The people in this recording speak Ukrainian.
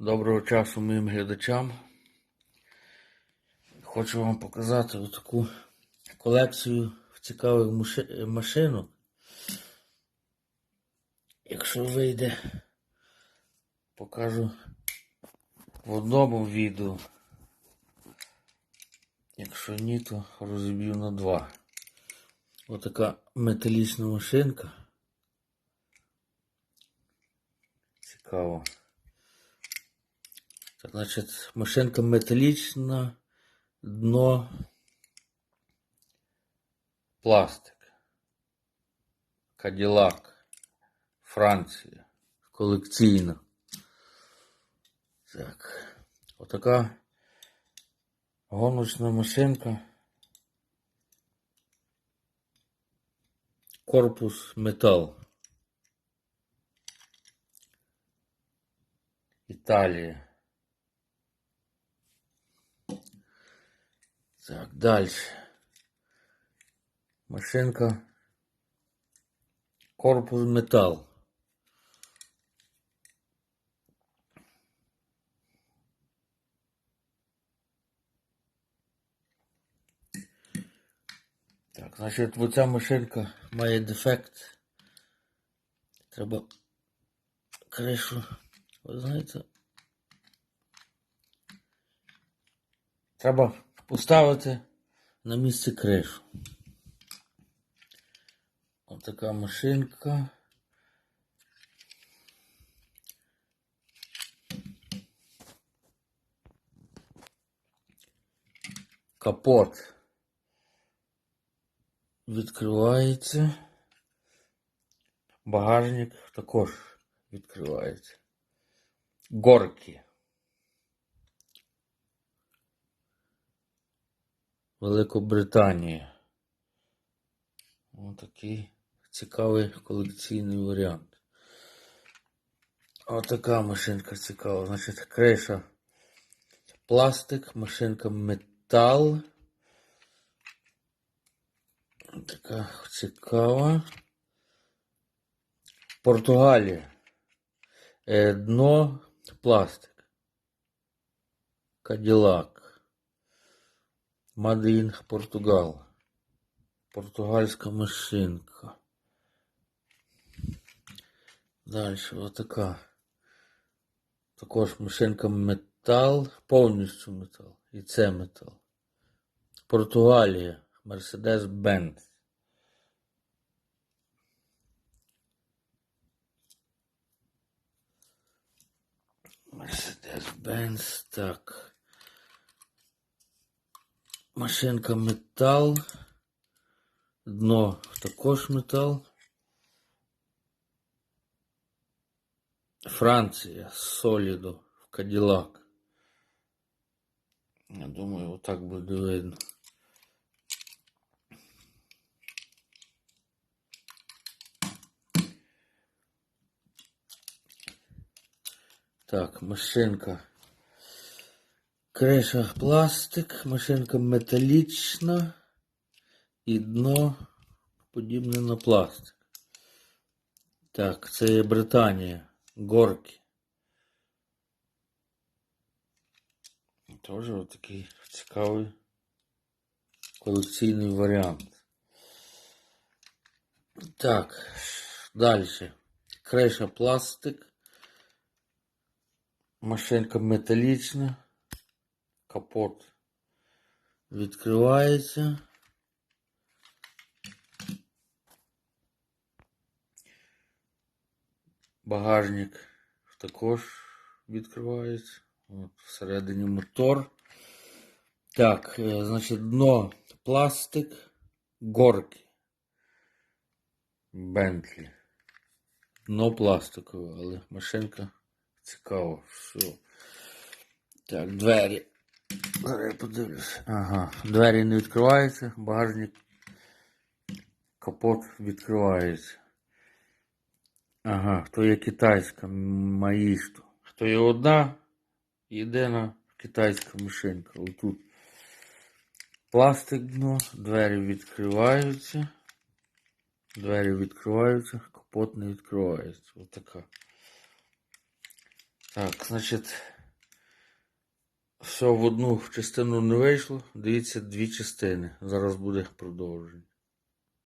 Доброго часу моїм глядачам. Хочу вам показати таку колекцію цікавих машинок. Якщо вийде, покажу в одному відео. Якщо ні, то розіб'ю на два. Отака металічна машинка. Цікаво. Так, значить, машинка металічна, дно пластик. Каділак. Франція. Колекційна. Так. Отака гоночна машинка. Корпус метал. Італія. Так, дальше. Машинка. Корпус металл. Так, значить, оця машинка має дефект. Треба кришу, ви знаєте, треба поставити на місце кришу. Ось така машинка. Капот відкривається. Багажник також відкривається. Горки. Великобританія. Ось такий цікавий колекційний варіант. Ось така машинка цікава. Значить, криша пластик, машинка метал. Ось Така цікава. Португалія. Е, Дно пластик. Каділак. Мадин Португал. Португальська машинка. Далі отака. Також машинка метал, повністю метал. І це метал. Португалія. Мерседес Бенц. Мерседес Бенц. Так. Машинка метал. Дно також метал. Франція, Солідо, в Каділак. Я думаю, отак буде видно. Так, машинка. Криша пластик, машинка металічна і дно подібне на пластик. Так, це є Британія. Горки. Теж такий цікавий колекційний варіант. Так, далі. Криша пластик. Машинка металічна. Капот відкривається. Багажник також відкривається. От, всередині мотор. Так, е, значить, дно пластик, горки. Бентлі. Дно пластикове, але машинка цікава. Все. Так, двері. Зараз я подивлюся. Ага, двері не відкриваються, багажник, капот відкривається. Ага, то є китайська маїшто. То є одна єдина китайська машинка. Отут пластик дно, двері відкриваються. Двері відкриваються, капот не відкривається. Отака. Так, значить, все в одну частину не вийшло. Дивіться, дві частини. Зараз буде продовження.